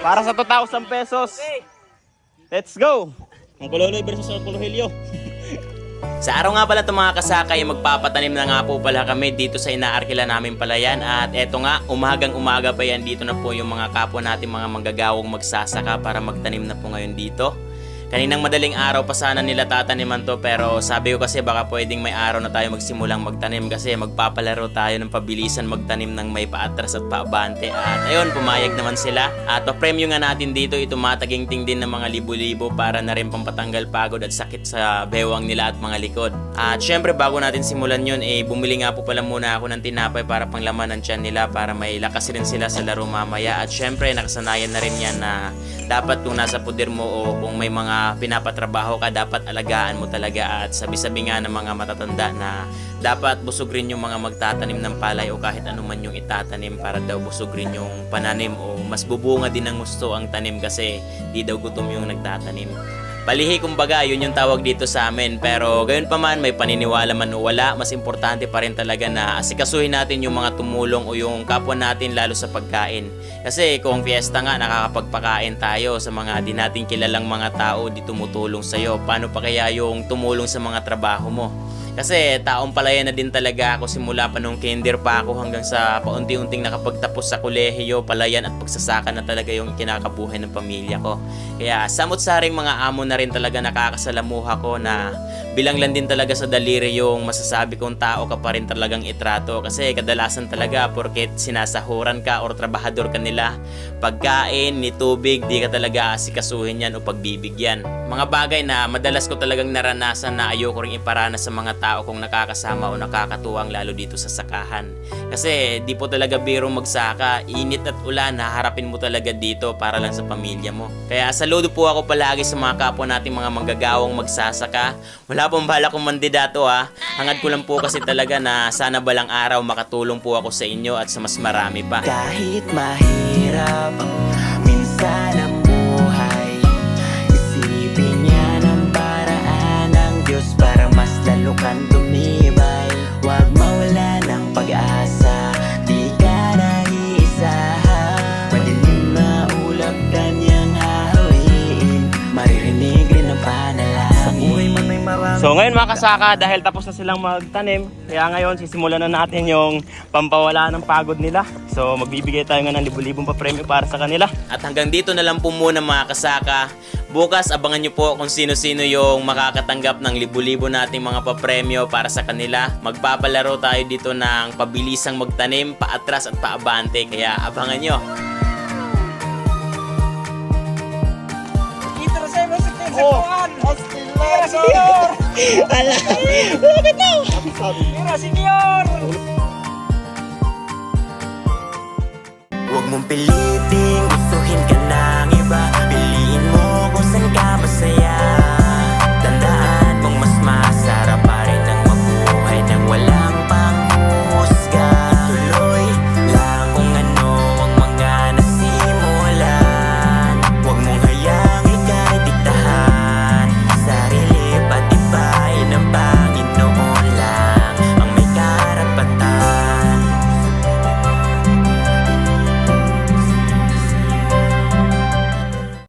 Para sa 2,000 pesos. Let's go! Ang Kuloloy versus ang Kulohilyo. Sa araw nga pala itong mga kasakay, magpapatanim na nga po pala kami dito sa inaarkila namin palayan at eto nga, umagang umaga pa yan dito na po yung mga kapwa natin mga manggagawang magsasaka para magtanim na po ngayon dito. Kaninang madaling araw pa sana nila tataniman to pero sabi ko kasi baka pwedeng may araw na tayo magsimulang magtanim kasi magpapalaro tayo ng pabilisan magtanim ng may paatras at paabante. At ayun pumayag naman sila. At pa-premyo nga natin dito ito mataginting din ng mga libo-libo para na rin pampatanggal pagod at sakit sa bewang nila at mga likod. At syempre bago natin simulan yun eh bumili nga po pala muna ako ng tinapay para panglaman ng tiyan nila para may lakas rin sila sa laro mamaya. At syempre nakasanayan na rin yan na dapat kung nasa puder mo o kung may mga pinapatrabaho ka dapat alagaan mo talaga at sabi-sabi nga ng mga matatanda na dapat busog rin yung mga magtatanim ng palay o kahit ano man yung itatanim para daw busog rin yung pananim o mas bubunga din ng gusto ang tanim kasi di daw gutom yung nagtatanim. Palihi kumbaga, yun yung tawag dito sa amin. Pero gayon pa man, may paniniwala man o wala, mas importante pa rin talaga na asikasuhin natin yung mga tumulong o yung kapwa natin lalo sa pagkain. Kasi kung fiesta nga, nakakapagpakain tayo sa mga di natin kilalang mga tao di tumutulong sa'yo. Paano pa kaya yung tumulong sa mga trabaho mo? Kasi taong palaya na din talaga ako simula pa nung kinder pa ako hanggang sa paunti-unting nakapagtapos sa kolehiyo, palayan at pagsasaka na talaga yung kinakabuhay ng pamilya ko. Kaya samot-saring mga amo na rin talaga nakakasalamuha ko na bilang lang din talaga sa daliri yung masasabi kong tao ka pa rin talagang itrato. Kasi kadalasan talaga porket sinasahuran ka or trabahador ka nila, pagkain, ni tubig, di ka talaga asikasuhin yan o pagbibigyan. Mga bagay na madalas ko talagang naranasan na ayoko rin iparana sa mga tao kong nakakasama o nakakatuwang lalo dito sa sakahan. Kasi di po talaga biro magsaka, init at ulan, haharapin mo talaga dito para lang sa pamilya mo. Kaya saludo po ako palagi sa mga kapwa nating mga manggagawang magsasaka. Wala pong bala kong mandidato ha. Hangad ko lang po kasi talaga na sana balang araw makatulong po ako sa inyo at sa mas marami pa. Kahit mahirap Minsan marami So ngayon mga kasaka, dahil tapos na silang magtanim, kaya ngayon sisimulan na natin yung pampawala ng pagod nila. So magbibigay tayo nga ng libu-libong pa-premyo para sa kanila. At hanggang dito na lang po muna mga kasaka. Bukas abangan nyo po kung sino-sino yung makakatanggap ng libu-libo nating mga papremyo para sa kanila. Magpapalaro tayo dito ng pabilisang magtanim, paatras at paabante. Kaya abangan nyo. Oh, Ala! Bakit na? Mira, senyor! Huwag mong pilitin, gustuhin ka